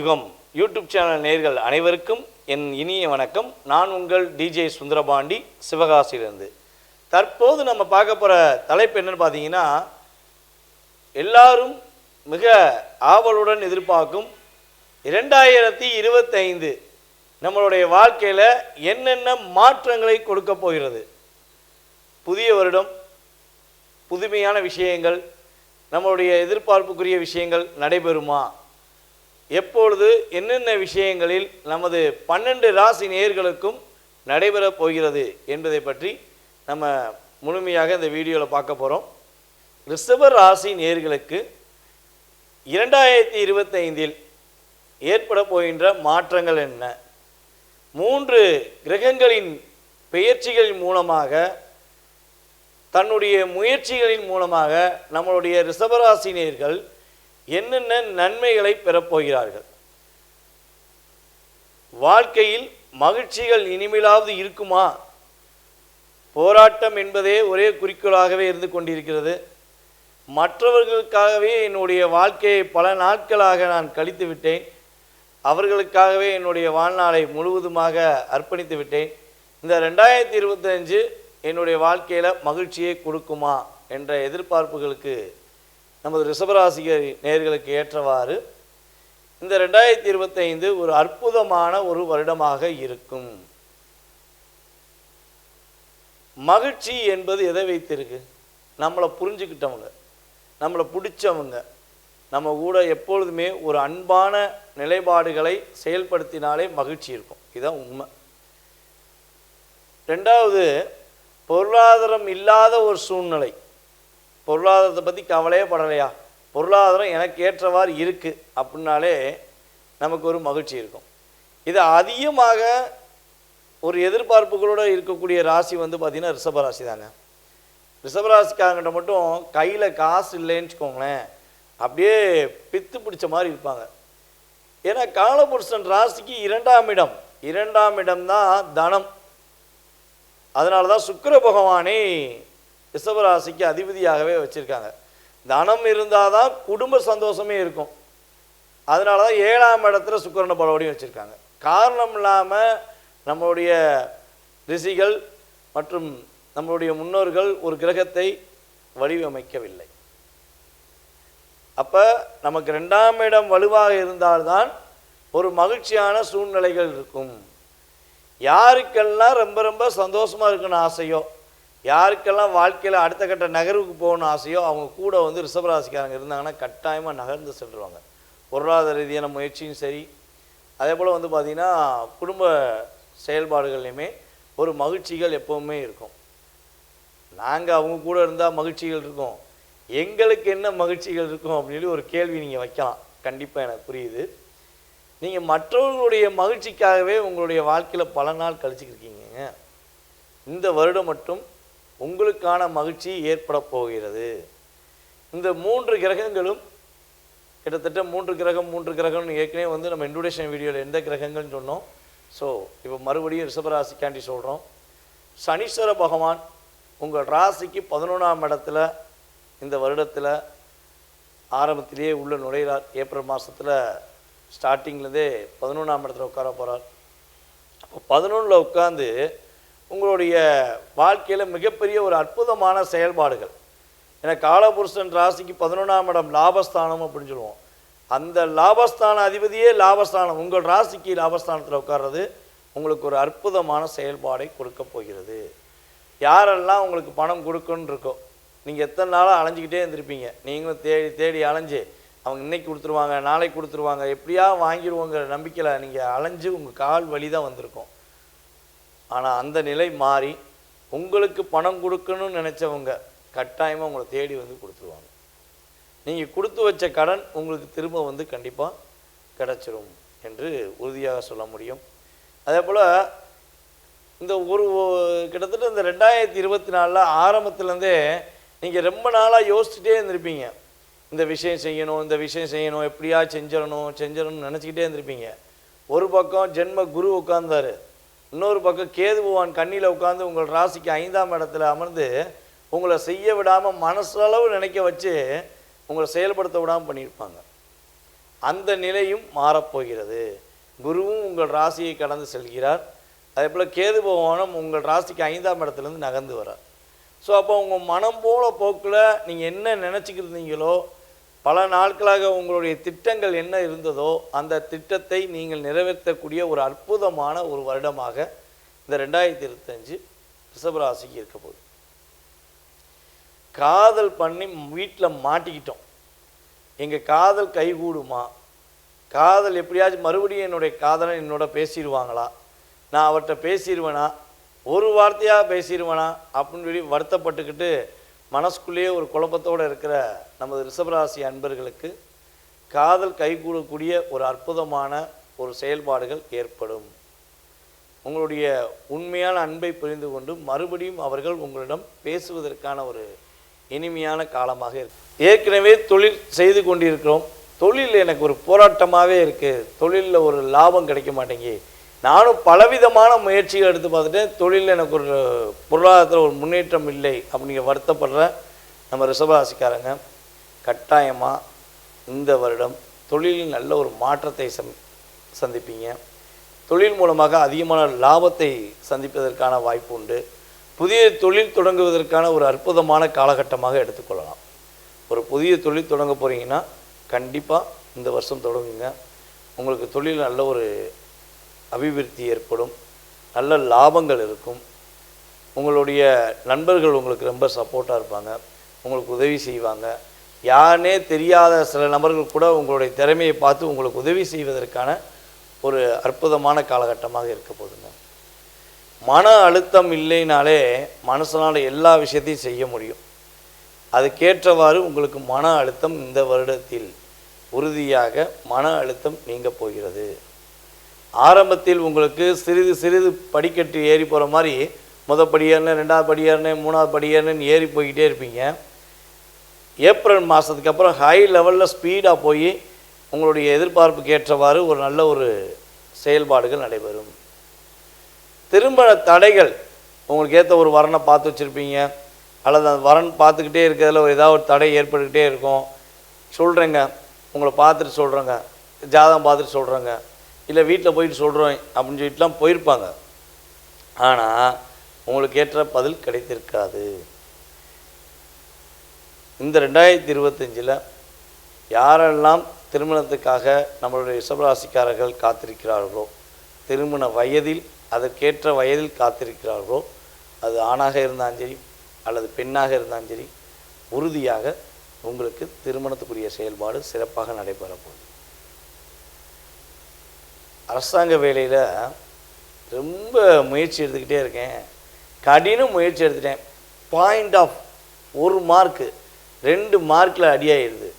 யுகம் YouTube channel நேர்கள் அனைவருக்கும் என் இனிய வணக்கம். நான் உங்கள் டிஜே சுந்தரபாண்டி சிவகாசியிலிருந்து. தற்போது நம்ம பார்க்க போகிற தலைப்பு என்னன்னு பார்த்தீங்கன்னா எல்லாரும் மிக ஆவலுடன் எதிர்பார்க்கும் இரண்டாயிரத்தி இருபத்தைந்து நம்மளுடைய வாழ்க்கையில் என்னென்ன மாற்றங்களை கொடுக்க போகிறது? புதிய வருடம் புதுமையான விஷயங்கள் நம்மளுடைய எதிர்பார்ப்புக்குரிய விஷயங்கள் நடைபெறுமா? எப்பொழுது என்னென்ன விஷயங்களில் நமது பன்னெண்டு ராசி நேயர்களுக்கும் நடைபெறப் போகிறது என்பதை பற்றி நம்ம முழுமையாக இந்த வீடியோவில் பார்க்க போகிறோம் ரிஷப ராசி நேர்களுக்கு இரண்டாயிரத்தி இருபத்தைந்தில் ஏற்பட போகின்ற மாற்றங்கள் என்ன? மூன்று கிரகங்களின் பெயர்ச்சிகளின் மூலமாக தன்னுடைய முயற்சிகளின் மூலமாக நம்மளுடைய ரிஷபராசினியர்கள் என்னென்ன நன்மைகளை பெறப்போகிறார்கள் வாழ்க்கையில் மகிழ்ச்சிகள் இனிமேலாவது இருக்குமா? போராட்டம் என்பதே ஒரே குறிக்கோளாகவே இருந்து கொண்டிருக்கிறது. மற்றவர்களுக்காகவே என்னுடைய வாழ்க்கையை பல நாட்களாக நான் கழித்து விட்டேன். அவர்களுக்காகவே என்னுடைய வாழ்நாளை முழுவதுமாக அர்ப்பணித்து விட்டேன். இந்த ரெண்டாயிரத்தி இருபத்தஞ்சு என்னுடைய வாழ்க்கையில் மகிழ்ச்சியை கொடுக்குமா என்ற எதிர்பார்ப்புகளுக்கு நமது ரிஷபராசிகர் நேர்களுக்கு ஏற்றவாறு இந்த ரெண்டாயிரத்தி இருபத்தைந்து ஒரு அற்புதமான ஒரு வருடமாக இருக்கும். மகிழ்ச்சி என்பது எதை வைத்திருக்கு? நம்மளை புரிஞ்சுக்கிட்டவங்க நம்மளை பிடிச்சவங்க நம்ம கூட எப்பொழுதுமே ஒரு அன்பான நிலைப்பாடுகளை செயல்படுத்தினாலே மகிழ்ச்சி இருக்கும். இதுதான் உண்மை. ரெண்டாவது பொருளாதாரம் இல்லாத ஒரு சூழ்நிலை. பொருளாதாரத்தை பற்றி கவலையே படலையா? பொருளாதாரம் எனக்கு ஏற்றவாறு இருக்குது அப்படின்னாலே நமக்கு ஒரு மகிழ்ச்சி இருக்கும். இது அதிகமாக ஒரு எதிர்பார்ப்புகளோடு இருக்கக்கூடிய ராசி வந்து பார்த்திங்கன்னா ரிஷபராசி தாங்க. ரிஷபராசிக்காரங்கிட்ட மட்டும் கையில் காசு இல்லைன்னு வச்சுக்கோங்களேன் அப்படியே பித்து பிடிச்ச மாதிரி இருப்பாங்க. ஏன்னா காலபுருஷன் ராசிக்கு இரண்டாம் இடம். இரண்டாம் இடம் தான் தனம். அதனால தான் சுக்கர பகவானே ரிஷபராசிக்கு அதிபதியாகவே வச்சுருக்காங்க. தனம் இருந்தால் தான் குடும்ப சந்தோஷமே இருக்கும். அதனால தான் ஏழாம் இடத்துல சுக்கிரன பலவடியும் வச்சுருக்காங்க. காரணம் இல்லாமல் நம்மளுடைய ரிஷிகள் மற்றும் நம்மளுடைய முன்னோர்கள் ஒரு கிரகத்தை வடிவமைக்கவில்லை. அப்போ நமக்கு ரெண்டாம் இடம் வலுவாக இருந்தால்தான் ஒரு மகிழ்ச்சியான சூழ்நிலைகள் இருக்கும். யாருக்கெல்லாம் ரொம்ப ரொம்ப சந்தோஷமாக இருக்குன்னு ஆசையோ யாருக்கெல்லாம் வாழ்க்கையில் அடுத்த கட்ட நகர்வுக்கு போகணும்னு ஆசையோ அவங்க கூட வந்து ரிஷபராசிக்காரங்க இருந்தாங்கன்னா கட்டாயமாக நகர்ந்து சென்றுவாங்க பொருளாதார ரீதியான முயற்சியும் சரி. அதே போல் வந்து பார்த்திங்கன்னா குடும்ப செயல்பாடுகள்லையுமே ஒரு மகிழ்ச்சிகள் எப்போவுமே இருக்கும். நாங்கள் அவங்க கூட இருந்தால் மகிழ்ச்சிகள் இருக்கும். எங்களுக்கு என்ன மகிழ்ச்சிகள் இருக்கும் அப்படின்னு சொல்லி ஒரு கேள்வி நீங்கள் வைக்கலாம். கண்டிப்பாக எனக்கு புரியுது. நீங்கள் மற்றவர்களுடைய மகிழ்ச்சிக்காகவே உங்களுடைய வாழ்க்கையில் பல நாள் கழிச்சிக்கிருக்கீங்க இந்த வருடம் மட்டும் உங்களுக்கான மகிழ்ச்சி ஏற்பட போகிறது. இந்த மூன்று கிரகங்களும் கிட்டத்தட்ட மூன்று கிரகம் மூன்று கிரகம்னு ஏற்கனவே வந்து நம்ம இன்ட்ரோடேஷன் வீடியோவில் எந்த கிரகங்கள்னு சொன்னோம். ஸோ இப்போ மறுபடியும் ரிஷபராசிக்காண்டி சொல்கிறோம் சனீஸ்வர பகவான் உங்கள் ராசிக்கு பதினொன்றாம் இடத்துல இந்த வருடத்தில் ஆரம்பத்திலேயே உள்ள நுழைகிறார் ஏப்ரல் மாதத்தில் ஸ்டார்டிங்லேருந்தே பதினொன்றாம் இடத்துல உட்கார போகிறார் அப்போ பதினொன்றில் உட்காந்து உங்களுடைய வாழ்க்கையில் மிகப்பெரிய ஒரு அற்புதமான செயல்பாடுகள். ஏன்னா காலபுருஷன் ராசிக்கு பதினொன்றாம் இடம் லாபஸ்தானம் அப்படின்னு சொல்லுவோம். அந்த லாபஸ்தான அதிபதியே லாபஸ்தானம். உங்கள் ராசிக்கு லாபஸ்தானத்தில் உட்கார்றது உங்களுக்கு ஒரு அற்புதமான செயல்பாடை கொடுக்க போகிறது. யாரெல்லாம் உங்களுக்கு பணம் கொடுக்குன்னு இருக்கோ நீங்கள் எத்தனை நாளாக அலைஞ்சிக்கிட்டே இருந்திருப்பீங்க. நீங்களும் தேடி தேடி அலைஞ்சு அவங்க இன்றைக்கி கொடுத்துருவாங்க நாளைக்கு கொடுத்துருவாங்க எப்படியா வாங்கிடுவோங்கிற நம்பிக்கையில் நீங்கள் அலைஞ்சு உங்கள் கால் வழி தான் வந்திருக்கும். ஆனால் அந்த நிலை மாறி உங்களுக்கு பணம் கொடுக்கணும்னு நினச்சவங்க கட்டாயமாக உங்களை தேடி வந்து கொடுத்துருவாங்க. நீங்கள் கொடுத்து வச்ச கடன் உங்களுக்கு திரும்ப வந்து கண்டிப்பாக கிடச்சிரும் என்று உறுதியாக சொல்ல முடியும். அதே போல் இந்த ஒரு கிட்டத்தட்ட இந்த ரெண்டாயிரத்தி இருபத்தி நாலில் ஆரம்பத்துலேருந்தே நீங்கள் ரொம்ப நாளாக யோசிச்சுட்டே இருந்திருப்பீங்க. இந்த விஷயம் செய்யணும் இந்த விஷயம் செய்யணும் எப்படியா செஞ்சிடணும் செஞ்சிடணும்னு நினச்சிக்கிட்டே இருந்திருப்பீங்க. ஒரு பக்கம் ஜென்ம குரு உட்காந்தாரு இன்னொரு பக்கம் கேது பகவான் கண்ணியில் உட்காந்து உங்கள் ராசிக்கு ஐந்தாம் இடத்துல அமர்ந்து உங்களை செய்ய விடாமல் மனசளவு நினைக்க வச்சு உங்களை செயல்படுத்த விடாமல் பண்ணியிருப்பாங்க. அந்த நிலையும் மாறப்போகிறது. குருவும் உங்கள் ராசியை கடந்து செல்கிறார். அதே போல் கேது பகவானும் உங்கள் ராசிக்கு ஐந்தாம் இடத்துலேருந்து நகர்ந்து வரார் ஸோ அப்போ உங்கள் மனம் போல போக்கில் நீங்கள் என்ன நினச்சிக்கிருந்தீங்களோ பல நாட்களாக உங்களுடைய திட்டங்கள் என்ன இருந்ததோ அந்த திட்டத்தை நீங்கள் நிறைவேற்றக்கூடிய ஒரு அற்புதமான ஒரு வருடமாக இந்த ரெண்டாயிரத்தி இருபத்தஞ்சு ரிஷபராசிக்கு இருக்க போகுது. காதல் பண்ணி வீட்டில் மாட்டிக்கிட்டோம். எங்கள் காதல் கைகூடுமா? காதல் எப்படியாச்சும் மறுபடியும் என்னுடைய காதலன் என்னோட பேசிடுவாங்களா? நான் அவர்கிட்ட பேசிடுவேனா? ஒரு வார்த்தையாக பேசிடுவேனா? அப்படின்னு சொல்லி வருத்தப்பட்டுக்கிட்டு மனசுக்குள்ளேயே ஒரு குழப்பத்தோடு இருக்கிற நமது ரிஷபராசி அன்பர்களுக்கு காதல் கைகூடக்கூடிய ஒரு அற்புதமான ஒரு செயல்பாடுகள் ஏற்படும். உங்களுடைய உண்மையான அன்பை புரிந்து கொண்டு மறுபடியும் அவர்கள் உங்களிடம் பேசுவதற்கான ஒரு இனிமையான காலமாக இருக்கு. ஏற்கனவே தொழில் செய்து கொண்டிருக்கிறோம். தொழில் எனக்கு ஒரு போராட்டமாகவே இருக்குது தொழிலில் ஒரு லாபம் கிடைக்க மாட்டேங்கி நானும் பலவிதமான முயற்சிகள் எடுத்து பார்த்துட்டேன் தொழிலில் எனக்கு ஒரு பொருளாதாரத்தில் ஒரு முன்னேற்றம் இல்லை அப்படிங்கிற வருத்தப்படுற நம்ம ரிஷபராசிக்காரங்க கட்டாயமாக இந்த வருடம் தொழிலில் நல்ல ஒரு மாற்றத்தை சந் சந்திப்பீங்க. தொழில் மூலமாக அதிகமான லாபத்தை சந்திப்பதற்கான வாய்ப்பு உண்டு. புதிய தொழில் தொடங்குவதற்கான ஒரு அற்புதமான காலகட்டமாக எடுத்துக்கொள்ளலாம். ஒரு புதிய தொழில் தொடங்க போகிறீங்கன்னா கண்டிப்பாக இந்த வருஷம் தொடங்குங்க. உங்களுக்கு தொழில் நல்ல ஒரு அபிவிருத்தி ஏற்படும் நல்ல லாபங்கள் இருக்கும். உங்களுடைய நண்பர்கள் உங்களுக்கு ரொம்ப சப்போர்ட்டாக இருப்பாங்க. உங்களுக்கு உதவி செய்வாங்க. யாருனே தெரியாத சில நபர்கள் கூட உங்களுடைய திறமையை பார்த்து உங்களுக்கு உதவி செய்வதற்கான ஒரு அற்புதமான காலகட்டமாக இருக்க போதுங்க. மன அழுத்தம் இல்லைனாலே மனசனால் எல்லா விஷயத்தையும் செய்ய முடியும். அதுக்கேற்றவாறு உங்களுக்கு மன அழுத்தம் இந்த வருடத்தில் உறுதியாக மன அழுத்தம் நீங்க போகிறது. ஆரம்பத்தில் உங்களுக்கு சிறிது சிறிது படிக்கட்டு ஏறி போகிற மாதிரி முத படியேறினேன் ரெண்டாவது படியேறினேன் மூணாவது படியேறினேன்னு ஏறி போய்கிட்டே இருப்பீங்க. ஏப்ரல் மாதத்துக்கு அப்புறம் ஹை லெவலில் ஸ்பீடாக போய் உங்களுடைய எதிர்பார்ப்புக்கு ஏற்றவாறு ஒரு நல்ல ஒரு செயல்பாடுகள் நடைபெறும். திருமண தடைகள் உங்களுக்கு ஏற்ற ஒரு வரனை பார்த்து வச்சுருப்பீங்க. அல்லது அந்த வரன் பார்த்துக்கிட்டே இருக்கிறதுல ஒரு ஏதாவது ஒரு தடை ஏற்பட்டுக்கிட்டே இருக்கும். சொல்கிறேங்க உங்களை பார்த்துட்டு சொல்கிறேங்க ஜாதகம் பார்த்துட்டு சொல்கிறேங்க இல்லை வீட்டில் போயிட்டு சொல்கிறோம் அப்படின்னு சொல்லிட்டுலாம் போயிருப்பாங்க. ஆனால் உங்களுக்கு ஏற்ற பதில் கிடைத்திருக்காது. இந்த ரெண்டாயிரத்தி இருபத்தஞ்சில் யாரெல்லாம் திருமணத்துக்காக நம்மளுடைய ரிஷபராசிக்காரர்கள் காத்திருக்கிறார்களோ திருமண வயதில் அதற்கேற்ற வயதில் காத்திருக்கிறார்களோ அது ஆணாக இருந்தாலும் சரி அல்லது பெண்ணாக இருந்தாலும் சரி உறுதியாக உங்களுக்கு திருமணத்துக்குரிய செயல்பாடு சிறப்பாக நடைபெறப்போகுது அரசாங்க வேலையில் ரொம்ப முயற்சி எடுத்துக்கிட்டே இருக்கேன். கடின முயற்சி எடுத்துட்டேன். பாயிண்ட் ஆஃப் ஒரு மார்க்கு ரெண்டு மார்க்கில் அடியாயிடுது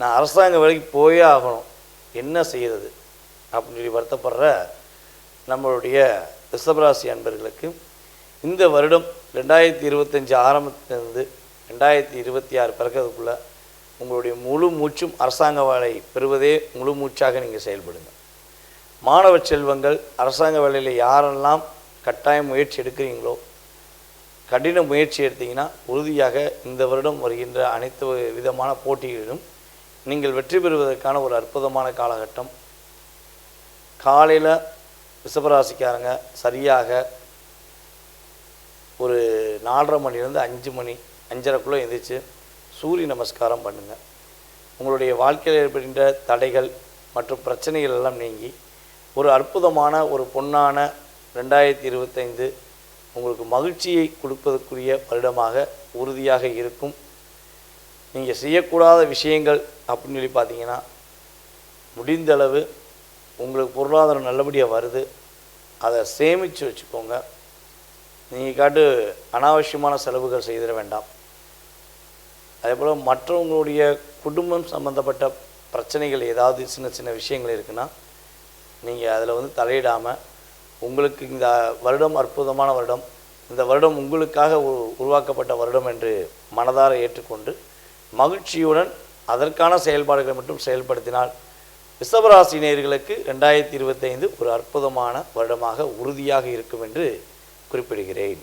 நான் அரசாங்க வேலைக்கு போயே ஆகணும். என்ன செய்கிறது அப்படின்னு சொல்லி வருத்தப்படுற நம்மளுடைய ரிஷபராசி அன்பர்களுக்கு இந்த வருடம் ரெண்டாயிரத்தி இருபத்தஞ்சி ஆரம்பத்திலிருந்து ரெண்டாயிரத்தி இருபத்தி ஆறு பிறக்கிறதுக்குள்ளே உங்களுடைய முழு மூச்சும் அரசாங்க வேலை பெறுவதே முழு மூச்சாக நீங்கள் செயல்படுங்க. மாணவ செல்வங்கள் அரசாங்க வேலையில் யாரெல்லாம் கட்டாய முயற்சி எடுக்கிறீங்களோ கடின முயற்சி எடுத்தீங்கன்னா உறுதியாக இந்த வருடம் வருகின்ற அனைத்து விதமான போட்டிகளிலும் நீங்கள் வெற்றி பெறுவதற்கான ஒரு அற்புதமான காலகட்டம். காலையில் ரிஷபராசிக்காரங்க சரியாக ஒரு நாலரை மணிலேருந்து அஞ்சு மணி அஞ்சரைக்குள்ளே எந்திரிச்சு சூரிய நமஸ்காரம் பண்ணுங்கள் உங்களுடைய வாழ்க்கையில் ஏற்படுகின்ற தடைகள் மற்றும் பிரச்சனைகள் எல்லாம் நீங்கி ஒரு அற்புதமான ஒரு பொன்னான ரெண்டாயிரத்தி இருபத்தைந்து உங்களுக்கு மகிழ்ச்சியை கொடுப்பதற்குரிய வருடமாக உறுதியாக இருக்கும். நீங்கள் செய்யக்கூடாத விஷயங்கள் அப்படின்னு சொல்லி பார்த்தீங்கன்னா முடிந்தளவு உங்களுக்கு பொருளாதாரம் நல்லபடியாக வருது. அதை சேமித்து வச்சுக்கோங்க. நீங்கள் காட்டு அனாவசியமான செலவுகள் செய்திட வேண்டாம். அதே போல் மற்றவங்களுடைய குடும்பம் சம்மந்தப்பட்ட பிரச்சனைகள் ஏதாவது சின்ன சின்ன விஷயங்கள் இருக்குன்னா நீங்கள் அதில் வந்து தலையிடாமல் உங்களுக்கு இந்த வருடம் அற்புதமான வருடம் இந்த வருடம் உங்களுக்காக உ- உருவாக்கப்பட்ட வருடம் என்று மனதார ஏற்றுக்கொண்டு மகிழ்ச்சியுடன் அதற்கான செயல்பாடுகளை மட்டும் செயல்படுத்தினால் ரிஷபராசி நேர்களுக்கு ரெண்டாயிரத்தி இருபத்தைந்து ஒரு அற்புதமான வருடமாக உறுதியாக இருக்கும் என்று குறிப்பிடுகிறேன்.